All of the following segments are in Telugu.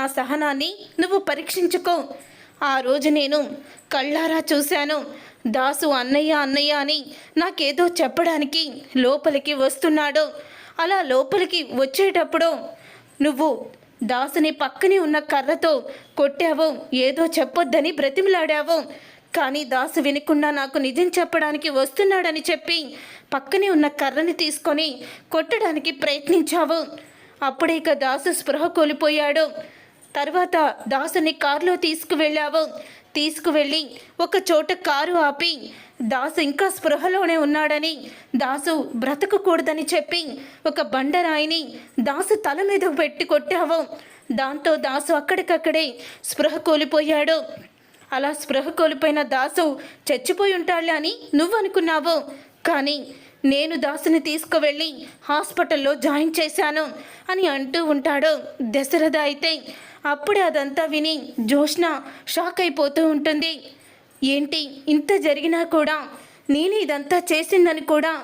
నా సహనాన్ని నువ్వు పరీక్షించుకో. ఆ రోజు నేను కళ్ళారా చూశాను. దాసు అన్నయ్య అన్నయ్య అని నాకేదో చెప్పడానికి లోపలికి వస్తున్నాడు. అలా లోపలికి వచ్చేటప్పుడు నువ్వు దాసుని పక్కనే ఉన్న కర్రతో కొట్టావు. ఏదో చెప్పొద్దని బ్రతిమలాడావు. కానీ దాసు వినకుండా నాకు నిజం చెప్పడానికి వస్తున్నాడని చెప్పి పక్కనే ఉన్న కర్రని తీసుకొని కొట్టడానికి ప్రయత్నించావు. అప్పుడే ఇక దాసు స్పృహ కోల్పోయాడు. తర్వాత దాసుని కారులో తీసుకువెళ్ళావు. తీసుకువెళ్ళి ఒక చోట కారు ఆపి దాసు ఇంకా స్పృహలోనే ఉన్నాడని దాసు బ్రతకకూడదని చెప్పి ఒక బండరాయిని దాసు తల మీద పెట్టి కొట్టావు. దాంతో దాసు అక్కడికక్కడే స్పృహ కోల్పోయాడు. అలా స్పృహ కోల్పోయిన దాసు చచ్చిపోయి ఉంటాడులే అని నువ్వు అనుకున్నావు కానీ నేను దాసుని తీసుకువెళ్ళి హాస్పిటల్లో జాయిన్ చేశాను అని అంటూ ఉంటాడు. దశరథ అయితే అప్పుడే అదంతా విని జోష్న షాక్ అయిపోతూ ఉంటుంది. ఏంటి ఇంత జరిగినా కూడా నేను ఇదంతా చేసిందని కూడా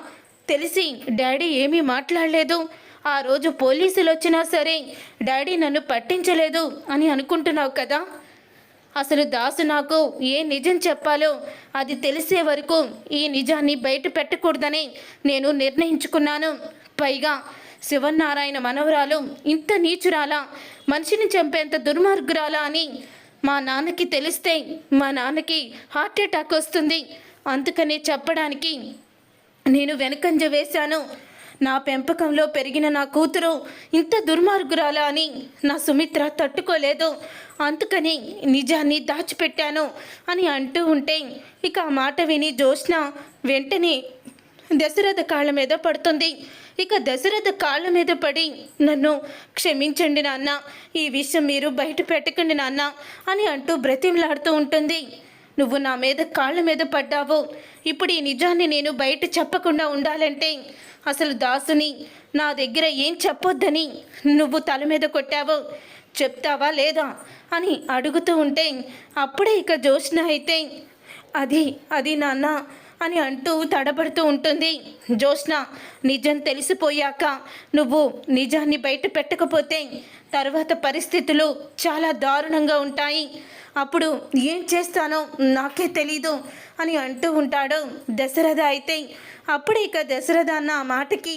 తెలిసి డాడీ ఏమీ మాట్లాడలేదు. ఆ రోజు పోలీసులు వచ్చినా సరే డాడీ నన్ను పట్టించలేదు అని అనుకుంటున్నావు కదా? అసలు దాసు నాకు ఏ నిజం చెప్పాలో అది తెలిసే వరకు ఈ నిజాన్ని బయట పెట్టకూడదని నేను నిర్ణయించుకున్నాను. పైగా శివనారాయణ మనవరాలు ఇంత నీచురాలా మనిషిని చంపేంత దుర్మార్గురాలా అని మా నాన్నకి తెలిస్తే మా నాన్నకి హార్ట్ అటాక్ వస్తుంది. అందుకని చెప్పడానికి నేను వెనకంజ వేశాను. నా పెంపకంలో పెరిగిన నా కూతురు ఇంత దుర్మార్గురాలా అని నా సుమిత్ర తట్టుకోలేదు. అందుకని నిజాన్ని దాచిపెట్టాను అని అంటూ ఉంటే ఇక ఆ మాట విని జోష్న వెంటనే దశరథ కాళ్ళ మీద పడుతుంది. ఇక దశరథ కాళ్ళ మీద పడి నన్ను క్షమించండి నాన్న ఈ విషయం మీరు బయట పెట్టకండి నాన్న అని అంటూ బ్రతిమలాడుతూ ఉంటుంది. నువ్వు నా మీద కాళ్ళ మీద పడ్డావు. ఇప్పుడు ఈ నిజాన్ని నేను బయట చెప్పకుండా ఉండాలంటే అసలు దాసుని నా దగ్గర ఏం చెప్పొద్దని నువ్వు తల మీద కొట్టావు. చెప్తావా లేదా అని అడుగుతూ ఉంటే అప్పుడే ఇక జోష్న అయితే అది అది నాన్న అని అంటూ తడబడుతూ ఉంటుంది. జోష్న నిజం తెలిసిపోయాక నువ్వు నిజాన్ని బయట పెట్టకపోతే తర్వాత పరిస్థితులు చాలా దారుణంగా ఉంటాయి. అప్పుడు ఏం చేస్తానో నాకే తెలీదు అని అంటూ ఉంటాడు దశరథ అయితే. అప్పుడు ఇక దశరథ అన్న మాటకి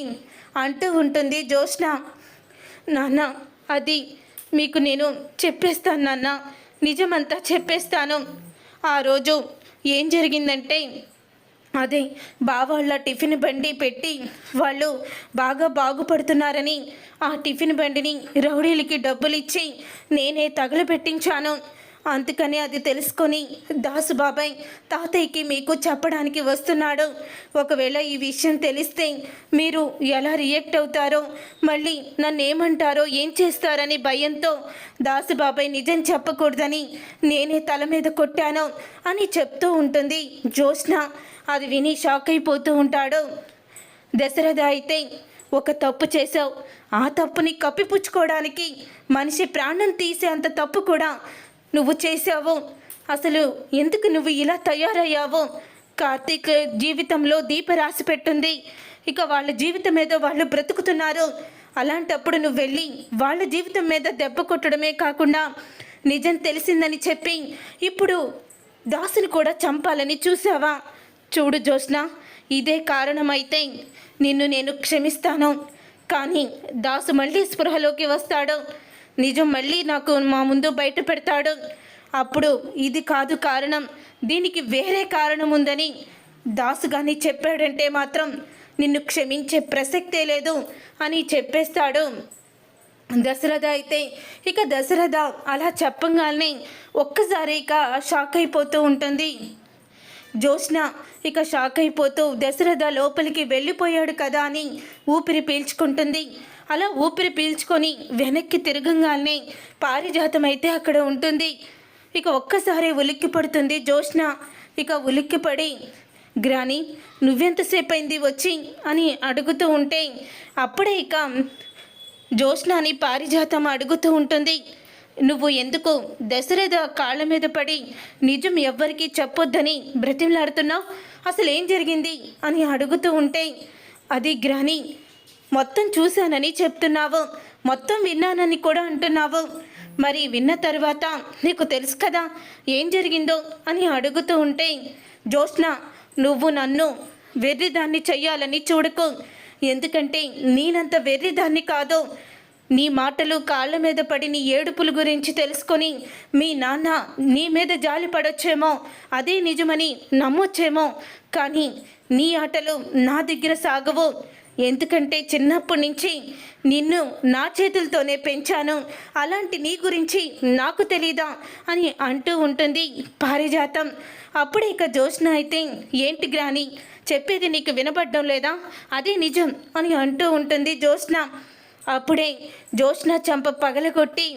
అంటూ ఉంటుంది జోష్న నాన్న అది మీకు నేను చెప్పేస్తాను నాన్న. నిజమంతా చెప్పేస్తాను. ఆ రోజు ఏం జరిగిందంటే అదే బావాళ్ళ టిఫిన్ బండి పెట్టి వాళ్ళు బాగా బాగుపడుతున్నారని ఆ టిఫిన్ బండిని రౌడీలకి డబ్బులు ఇచ్చి నేనే తగలబెట్టించాను. అందుకని అది తెలుసుకొని దాసు బాబాయ్ తాతయ్యకి మీకు చెప్పడానికి వస్తున్నాడు. ఒకవేళ ఈ విషయం తెలిస్తే మీరు ఎలా రియాక్ట్ అవుతారో మళ్ళీ నన్ను ఏమంటారో ఏం చేస్తారని భయంతో దాసు బాబాయ్ నిజం చెప్పకూడదని నేనే తల మీద కొట్టాను అని చెప్తూ ఉంటుంది జ్యోత్స్న. అది విని షాక్ అయిపోతూ ఉంటాడు. దశరథ అయితే ఒక తప్పు చేసావు ఆ తప్పుని కప్పిపుచ్చుకోవడానికి మనిషి ప్రాణం తీసే అంత తప్పు కూడా నువ్వు చేసావు అసలు ఎందుకు నువ్వు ఇలా తయారయ్యావు? కార్తీక్ జీవితంలో దీప రాసి పెట్టుంది. ఇక వాళ్ళ జీవితం ఏదో వాళ్ళు బ్రతుకుతున్నారు. అలాంటప్పుడు నువ్వు వెళ్ళి వాళ్ళ జీవితం మీద దెబ్బ కొట్టడమే కాకుండా నిజం తెలిసిందని చెప్పి ఇప్పుడు దాసుని కూడా చంపాలని చూసావా చూడు జోష్న ఇదే కారణమైతే నిన్ను నేను క్షమిస్తాను. కానీ దాసు మళ్ళీ స్పృహలోకి వస్తాడు. నిజం మళ్ళీ నాకు మా ముందు బయట పెడతాడు. అప్పుడు ఇది కాదు కారణం. దీనికి వేరే కారణం ఉందని దాసు చెప్పాడంటే మాత్రం నిన్ను క్షమించే ప్రసక్తే లేదు అని చెప్పేస్తాడు. దశరథ అయితే ఇక దశరథ అలా చెప్పగానే ఒక్కసారి ఇక షాక్ అయిపోతూ ఉంటుంది. జోష్న ఇక షాక్ అయిపోతూ దశరథ లోపలికి వెళ్ళిపోయాడు కదా అని ఊపిరి పీల్చుకుంటుంది. అలా ఊపిరి పీల్చుకొని వెనక్కి తిరగంగానే పారిజాతం అయితే అక్కడ ఉంటుంది. ఇక ఒక్కసారి ఉలిక్కి పడుతుంది జోష్న ఇక ఉలిక్కిపడి గ్రాని నువ్వెంతసేపు అయింది వచ్చి? అని అడుగుతూ ఉంటే అప్పుడే ఇక జోష్నాని పారిజాతం అడుగుతూ ఉంటుంది. నువ్వు ఎందుకు దశరథ కాళ్ళ మీద పడి నిజం ఎవ్వరికీ చెప్పొద్దని బ్రతిమలాడుతున్నావు? అసలు ఏం జరిగింది? అని అడుగుతూ ఉంటే అది గ్రాని మొత్తం చూశానని చెప్తున్నావు. మొత్తం విన్నానని కూడా అంటున్నావు. మరి విన్న తర్వాత నీకు తెలుసు కదా ఏం జరిగిందో అని అడుగుతూ ఉంటే జ్యోత్స్న నువ్వు నన్ను వెర్రిదాన్ని చెయ్యాలని చూడకు. ఎందుకంటే నేనంత వెర్రిదాన్ని కాదు. నీ మాటలు కాళ్ళ మీద పడి నీ ఏడుపుల గురించి తెలుసుకొని మీ నాన్న నీ మీద జాలి పడొచ్చేమో. అదే నిజమని నమ్మొచ్చేమో. కానీ నీ ఆటలు నా దగ్గర సాగవు. ఎందుకంటే చిన్నప్పటి నుంచి నిన్ను నా చేతులతోనే పెంచాను. అలాంటి నీ గురించి నాకు తెలీదా అని అంటూ ఉంటుంది పారిజాతం. అప్పుడే ఇక జోష్న అయితే ఏంటి గ్రాని చెప్పేది నీకు వినపడడం లేదా? అదే నిజం అని అంటూ ఉంటుంది జోష్న అప్పుడే జోష్న చంప పగలగొట్టి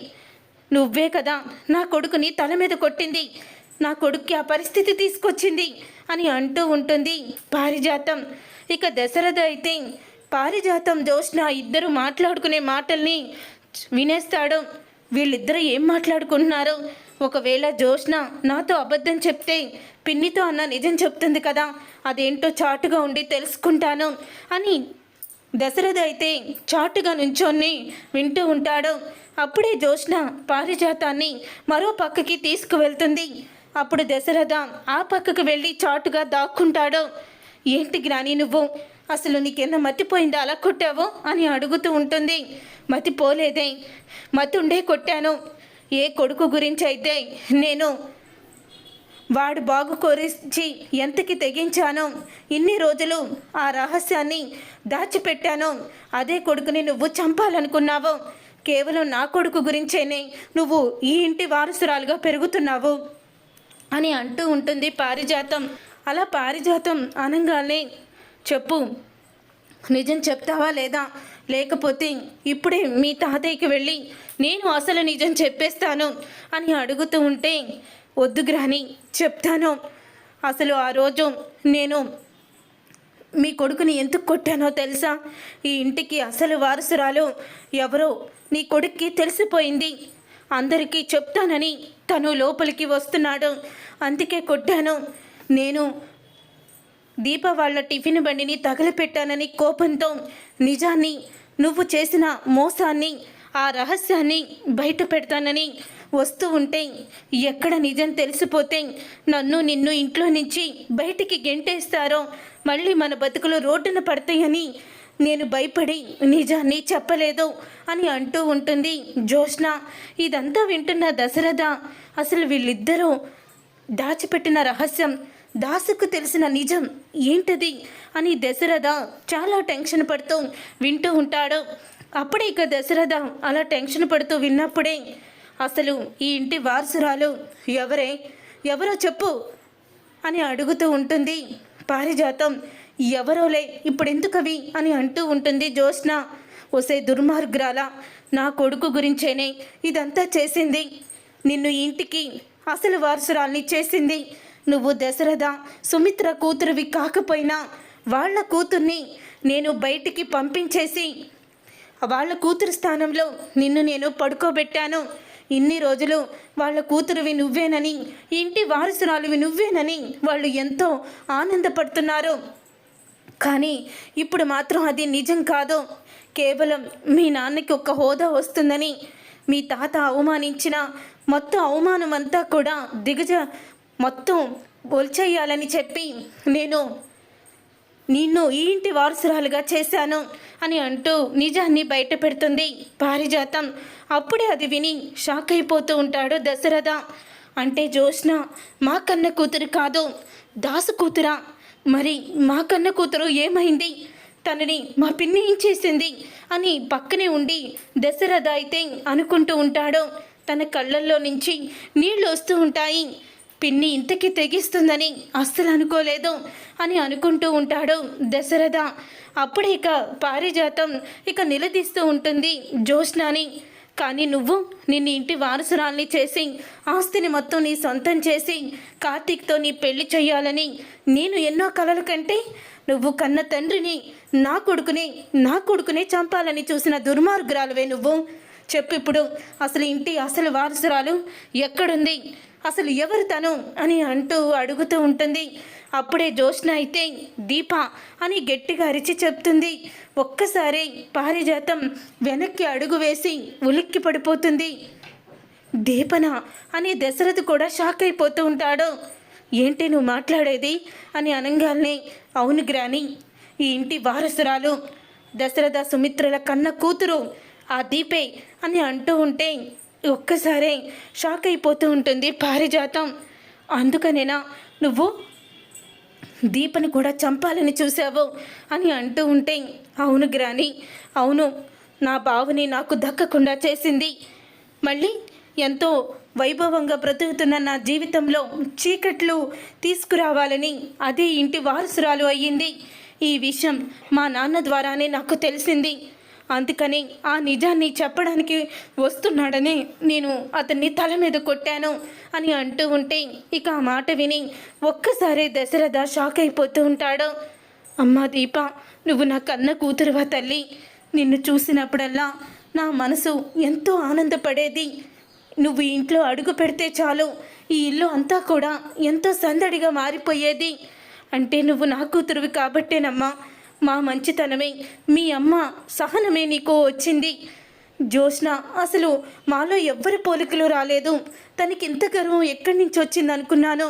నువ్వే కదా నా కొడుకుని తల మీద కొట్టింది. నా కొడుక్కి ఆ పరిస్థితి తీసుకొచ్చింది అని అంటూ ఉంటుంది పారిజాతం. ఇక దశరథ అయితే పారిజాతం జోష్న ఇద్దరు మాట్లాడుకునే మాటల్ని వినేస్తాడు. వీళ్ళిద్దరూ ఏం మాట్లాడుకుంటున్నారో? ఒకవేళ జోష్న నాతో అబద్ధం చెప్తే పిన్నితో అన్న నిజం చెప్తుంది కదా అదేంటో చాటుగా ఉండి తెలుసుకుంటాను అని దశరథ అయితే చాటుగా నుంచొని వింటూ ఉంటాడు. అప్పుడే జోష్న పారిజాతాన్ని మరో పక్కకి తీసుకువెళ్తుంది. అప్పుడు దశరథ ఆ పక్కకు వెళ్ళి చాటుగా దాక్కుంటాడు. ఏంటి గ్రాని నువ్వు? అసలు నీకెన్న మతిపోయిందా అలా కొట్టావు? అని అడుగుతూ ఉంటుంది. మతి పోలేదే. మతి ఉండే కొట్టాను. ఏ కొడుకు గురించి అయితే నేను వాడు బాగు కోరించి ఎంతకి తెగించానో ఇన్ని రోజులు ఆ రహస్యాన్ని దాచిపెట్టాను అదే కొడుకుని నువ్వు చంపాలనుకున్నావు కేవలం నా కొడుకు గురించేనే నువ్వు ఈ ఇంటి వారసురాలుగా పెరుగుతున్నావు అని అంటూ ఉంటుంది పారిజాతం. అలా పారిజాతం అనగానే చెప్పు. నిజం చెప్తావా లేదా? లేకపోతే ఇప్పుడే మీ తాతయ్యకి వెళ్ళి నేను అసలు నిజం చెప్పేస్తాను అని అడుగుతూ ఉంటే వద్దు గ్రాని చెప్తాను. అసలు ఆ రోజు నేను మీ కొడుకుని ఎందుకు కొట్టానో తెలుసా? ఈ ఇంటికి అసలు వారసురాలు ఎవరో నీ కొడుక్కి తెలిసిపోయింది. అందరికీ చెప్తానని తను లోపలికి వస్తున్నాడు. అందుకే కొట్టాను. నేను దీప వాళ్ళ టిఫిన్ బండిని తగలపెట్టానని కోపంతో నిజాన్ని నువ్వు చేసిన మోసాన్ని ఆ రహస్యాన్ని బయట పెడతానని వస్తూ ఉంటే ఎక్కడ నిజం తెలిసిపోతే నన్ను నిన్ను ఇంట్లో నుంచి బయటికి గెంటేస్తారో మళ్ళీ మన బతుకులు రోడ్డున పడతాయని నేను భయపడి నిజాన్ని చెప్పలేదు అని అంటూ ఉంటుంది జోష్న ఇదంతా వింటున్న దశరథ. అసలు వీళ్ళిద్దరూ దాచిపెట్టిన రహస్యం దాసుకు తెలిసిన నిజం ఏంటది? అని దశరథ చాలా టెన్షన్ పడుతూ వింటూ ఉంటాడు. అప్పుడే ఇక దశరథ అలా టెన్షన్ పడుతూ విన్నప్పుడే అసలు ఈ ఇంటి వారసురాలు ఎవరే? ఎవరో చెప్పు అని అడుగుతూ ఉంటుంది. పారిజాతం ఎవరోలే? ఇప్పుడెందుకవి? అని అంటూ ఉంటుంది జ్యోత్స్న. ఒసే దుర్మార్గురాల నా కొడుకు గురించేనే ఇదంతా చేసింది. నిన్ను ఇంటికి అసలు వారసురాల్ని చేసింది. నువ్వు దశరథ సుమిత్ర కూతురువి కాకపోయినా వాళ్ళ కూతుర్ని నేను బయటికి పంపించేసి వాళ్ళ కూతురు స్థానంలో నిన్ను నేను పడుకోబెట్టాను. ఇన్ని రోజులు వాళ్ళ కూతురువి నువ్వేనని ఇంటి వారసురాలువి నువ్వేనని వాళ్ళు ఎంతో ఆనందపడుతున్నారు. కానీ ఇప్పుడు మాత్రం అది నిజం కాదు. కేవలం మీ నాన్నకి ఒక హోదా వస్తుందని మీ తాత అవమానించిన మొత్తం అవమానం అంతా కూడా దిగజ మొత్తం ఒల్చేయాలని చెప్పి నేను నిన్ను ఈ ఇంటి వారసురాలుగా చేశాను అని అంటూ నిజాన్ని బయట పెడుతుంది పారిజాతం. అప్పుడే అది విని షాక్ అయిపోతూ ఉంటాడు దశరథ. అంటే జోష్న మా కన్న కూతురు కాదు దాసు కూతురా? మరి మా కన్న కూతురు ఏమైంది? తనని మా పిన్ని ఏం చేసింది? అని పక్కనే ఉండి దశరథ అయితే అనుకుంటూ ఉంటాడు. తన కళ్ళల్లో నుంచి నీళ్ళు వస్తూ ఉంటాయి. పిన్ని ఇంతకి తెగిస్తుందని అస్సలు అనుకోలేదు అని అనుకుంటూ ఉంటాడు దశరథ. అప్పుడే ఇక పారిజాతం ఇక నిలదీస్తూ ఉంటుంది జ్యోత్స్నాని. కానీ నువ్వు నిన్ను ఇంటి వారసురాల్ని చేసి ఆస్తిని మొత్తం నీ సొంతం చేసి కార్తీక్తో నీ పెళ్ళి చేయాలని నేను ఎన్నో కలల కంటే నువ్వు కన్న తండ్రిని నా కొడుకుని నా కొడుకునే చంపాలని చూసిన దుర్మార్గురాలువే నువ్వు. చెప్పు ఇప్పుడు అసలు ఇంటి అసలు వారసురాలు ఎక్కడుంది? అసలు ఎవరు తను అని అంటూ అడుగుతూ ఉంటుంది. అప్పుడే జోష్న అయితే దీప అని గట్టిగా అరిచి చెప్తుంది. ఒక్కసారి పారిజాతం వెనక్కి అడుగు వేసి ఉలిక్కి పడిపోతుంది. దీపన అని దశరథ్ కూడా షాక్ అయిపోతూ ఉంటాడు. ఏంటి నువ్వు మాట్లాడేది? అని అనగానే అవును గ్రాని ఈ ఇంటి వారసురాలు. దశరథ సుమిత్రుల కన్న కూతురు ఆ దీపే అని అంటూ ఉంటే ఒక్కసారే షాక్ అయిపోతూ ఉంటుంది పారిజాతం. అందుకనేనా నువ్వు? దీపని కూడా చంపాలని చూసావు అని అంటూ ఉంటే అవును గ్రాని అవును నా బావని నాకు దక్కకుండా చేసింది. మళ్ళీ ఎంతో వైభవంగా బ్రతుకుతున్న నా జీవితంలో చీకట్లు తీసుకురావాలని అదే ఇంటి వారసురాలు అయ్యింది. ఈ విషయం మా నాన్న ద్వారానే నాకు తెలిసింది. అందుకని ఆ నిజాన్ని చెప్పడానికి వస్తున్నాడని నేను అతన్ని తల మీద కొట్టాను అని అంటూ ఉంటే ఇక ఆ మాట విని ఒక్కసారి దశరథ షాక్ అయిపోతూ ఉంటాడు. అమ్మా దీప నువ్వు నా కన్న కూతురువా తల్లి? నిన్ను చూసినప్పుడల్లా నా మనసు ఎంతో ఆనందపడేది. నువ్వు ఇంట్లో అడుగు పెడితే చాలు ఈ ఇల్లు అంతా కూడా ఎంతో సందడిగా మారిపోయేది. అంటే నువ్వు నా కూతురువి కాబట్టేనమ్మా. మా మంచితనమే మీ అమ్మ సహనమే నీకు వచ్చింది. జోష్న అసలు మాలో ఎవ్వరి పోలికలు రాలేదు. తనకి ఇంత గర్వం ఎక్కడి నుంచి వచ్చింది అనుకున్నాను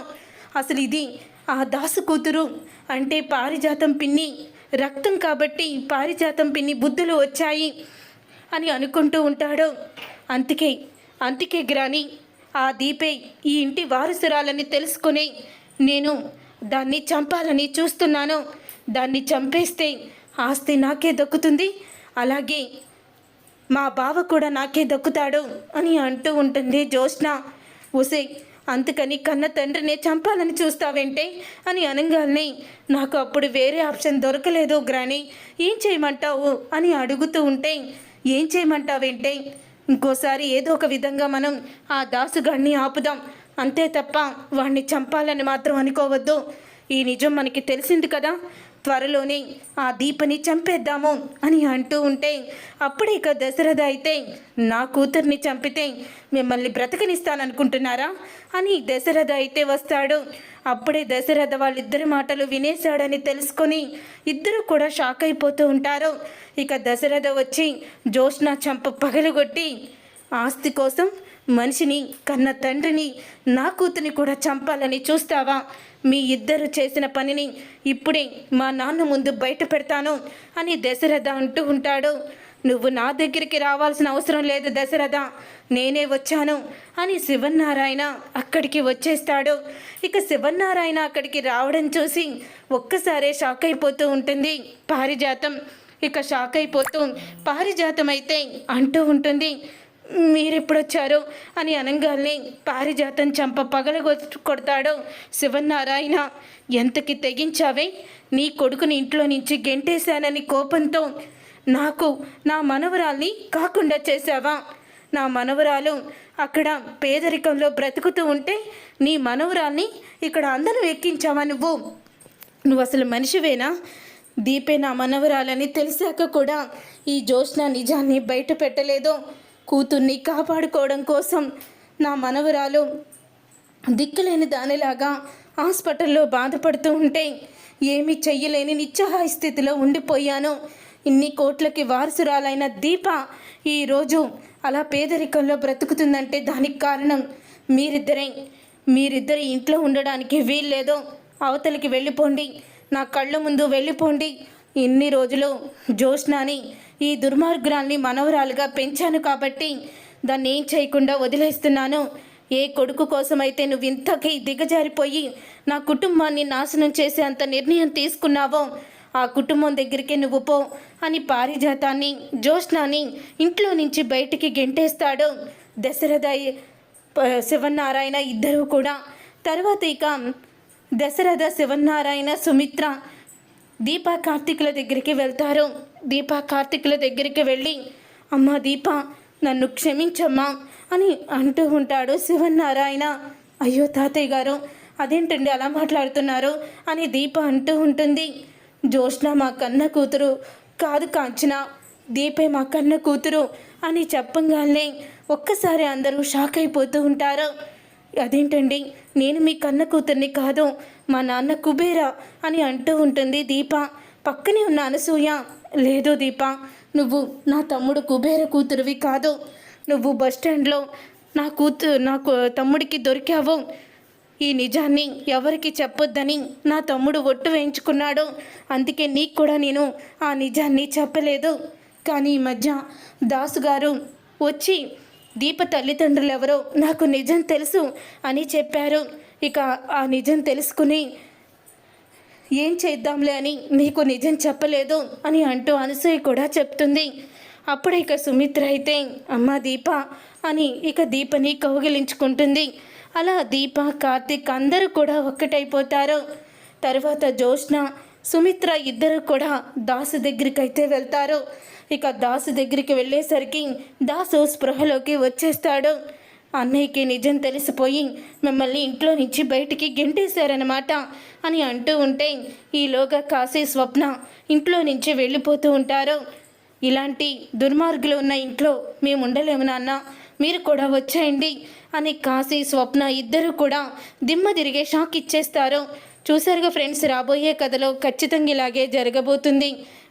అసలు ఇది ఆ దాసు కూతురు అంటే పారిజాతం పిన్ని రక్తం కాబట్టి పారిజాతం పిన్ని బుద్ధులు వచ్చాయి అని అనుకుంటూ ఉంటాడు. అందుకే అందుకే గ్రాని ఆ దీపే ఈ ఇంటి వారసురాలని తెలుసుకుని నేను దాన్ని చంపాలని చూస్తున్నాను. దాన్ని చంపేస్తే ఆస్తి నాకే దక్కుతుంది. అలాగే మా బావ కూడా నాకే దక్కుతాడు అని అంటూ ఉంటుంది జ్యోష్ణ ఉసే అందుకని కన్న తండ్రిని చంపాలని చూస్తావేంటే? అని అనగానే నాకు అప్పుడు వేరే ఆప్షన్ దొరకలేదు గ్రాని. ఏం చేయమంటావు? అని అడుగుతూ ఉంటే ఏం చేయమంటావేంటే? ఇంకోసారి ఏదో ఒక విధంగా మనం ఆ దాసుగాడిని ఆపుదాం. అంతే తప్ప వాణ్ణి చంపాలని మాత్రం అనుకోవద్దు. ఈ నిజం మనకి తెలిసింది కదా. త్వరలోనే ఆ దీపని చంపేద్దాము అని అంటూ ఉంటే అప్పుడే ఇక దశరథ అయితే నా కూతుర్ని చంపితే మిమ్మల్ని బ్రతకనిస్తాననుకుంటున్నారా? అని దశరథ అయితే వస్తాడు. అప్పుడే దశరథ వాళ్ళిద్దరి మాటలు వినేశాడని తెలుసుకొని ఇద్దరు కూడా షాక్ అయిపోతూ ఉంటారు. ఇక దశరథ వచ్చి జోష్న చంప పగలగొట్టి ఆస్తి కోసం మనిషిని కన్న తండ్రిని నా కూతుని కూడా చంపాలని చూస్తావా? మీ ఇద్దరు చేసిన పనిని ఇప్పుడే మా నాన్న ముందు బయట పెడతాను అని దశరథ అంటూ ఉంటాడు. నువ్వు నా దగ్గరికి రావాల్సిన అవసరం లేదు దశరథ. నేనే వచ్చాను అని శివన్నారాయణ అక్కడికి వచ్చేస్తాడు. ఇక శివన్నారాయణ అక్కడికి రావడం చూసి ఒక్కసారే షాక్ అయిపోతూ ఉంటుంది. పారిజాతం. ఇక షాక్ అయిపోతూ పారిజాతం అయితే అంటూ ఉంటుంది. మీరెప్పుడొచ్చారు అని అనగానే పారిజాతం చంప పగల కొడతాడు శివనారాయణ ఎంతకి తెగించావే? నీ కొడుకుని ఇంట్లో నుంచి గెంటేశానని కోపంతో నాకు నా మనవరాల్ని కాకుండా చేశావా? నా మనవరాలు అక్కడ పేదరికంలో బ్రతుకుతూ ఉంటే నీ మనవరాల్ని ఇక్కడ అందరూ ఎక్కించావా నువ్వు? నువ్వు అసలు మనిషివేనా? దీపే నా మనవరాలని తెలిసాక కూడా ఈ జ్యోత్స్న నిజాన్ని బయట పెట్టలేదు? కూతుర్ని కాపాడుకోవడం కోసం నా మనవరాలు దిక్కులేని దానిలాగా హాస్పిటల్లో బాధపడుతూ ఉంటే ఏమీ చెయ్యలేని నిస్సహాయ స్థితిలో ఉండిపోయాను. ఇన్ని కోట్లకి వారసురాలైన దీప ఈరోజు అలా పేదరికంలో బ్రతుకుతుందంటే దానికి కారణం మీరిద్దరే. మీరిద్దరి ఇంట్లో ఉండడానికి వీల్లేదు. అవతలికి వెళ్ళిపోండి. నా కళ్ళ ముందు వెళ్ళిపోండి. ఇన్ని రోజులు జోష్నాని ఈ దుర్మార్గురాల్ని మనవరాలుగా పెంచాను కాబట్టి దాన్ని ఏం చేయకుండా వదిలేస్తున్నాను. ఏ కొడుకు కోసమైతే నువ్వు ఇంతకీ దిగజారిపోయి నా కుటుంబాన్ని నాశనం చేసే అంత నిర్ణయం తీసుకున్నావో ఆ కుటుంబం దగ్గరికి నువ్వు పో అని పారిజాతాన్ని జ్యోష్నాని ఇంట్లో నుంచి బయటికి గెంటేస్తాడు. దశరథ శివనారాయణ ఇద్దరూ కూడా. తర్వాత ఇక దశరథ శివనారాయణ సుమిత్ర దీప కార్తీకుల దగ్గరికి వెళ్తారు. దీప కార్తీకుల దగ్గరికి వెళ్ళి అమ్మ దీప నన్ను క్షమించమ్మా అని అంటూ ఉంటాడు శివనారాయణ అయ్యో తాతయ్య గారు అదేంటండి అలా మాట్లాడుతున్నారు? అని దీప అంటూ ఉంటుంది. జోష్న మా కన్న కూతురు కాదు కాంచన దీపే మా కన్న కూతురు అని చెప్పంగానే ఒక్కసారి అందరూ షాక్ అయిపోతూ ఉంటారు. అదేంటండి నేను మీ కన్న కూతుర్ని కాదు మా నాన్న కుబేరా అని అంటూ ఉంటుంది దీప. పక్కనే ఉన్న అనసూయ లేదు దీప నువ్వు నా తమ్ముడు కుబేర కూతురువి కాదు. నువ్వు బస్టాండ్లో నా కూతు నాకు తమ్ముడికి దొరికావు. ఈ నిజాన్ని ఎవరికి చెప్పొద్దని నా తమ్ముడు ఒట్టు వేయించుకున్నాడు. అందుకే నీకు కూడా నేను ఆ నిజాన్ని చెప్పలేదు. కానీ ఈ మధ్య దాసు గారు వచ్చి దీప తల్లిదండ్రులు ఎవరో నాకు నిజం తెలుసు అని చెప్పారు. ఇక ఆ నిజం తెలుసుకుని ఏం చేద్దాంలే అని నీకు నిజం చెప్పలేదు అని అంటూ అనసూయ కూడా చెప్తుంది. అప్పుడు ఇక సుమిత్ర అయితే అమ్మ దీప అని ఇక దీపని కౌగిలించుకుంటుంది. అలా దీప కార్తీక్ అందరూ కూడా ఒక్కటైపోతారు. తర్వాత జోష్న సుమిత్ర ఇద్దరు కూడా దాసు దగ్గరికి అయితే వెళ్తారు. ఇక దాసు దగ్గరికి వెళ్ళేసరికి దాసు స్పృహలోకి వచ్చేస్తాడు. అన్నయ్యకి నిజం తెలిసిపోయి మిమ్మల్ని ఇంట్లో నుంచి బయటికి గెంటేశారనమాట అని అంటూ ఉంటే ఈలోగా కాశీ స్వప్న ఇంట్లో నుంచి వెళ్ళిపోతూ ఉంటారు. ఇలాంటి దుర్మార్గులు ఉన్న ఇంట్లో మేము ఉండలేము నాన్న మీరు కూడా వచ్చేయండి అని కాశీ స్వప్న ఇద్దరు కూడా దిమ్మ తిరిగే షాక్ ఇచ్చేస్తారు. చూసారుగా ఫ్రెండ్స్ రాబోయే కథలో ఖచ్చితంగా ఇలాగే జరగబోతుంది.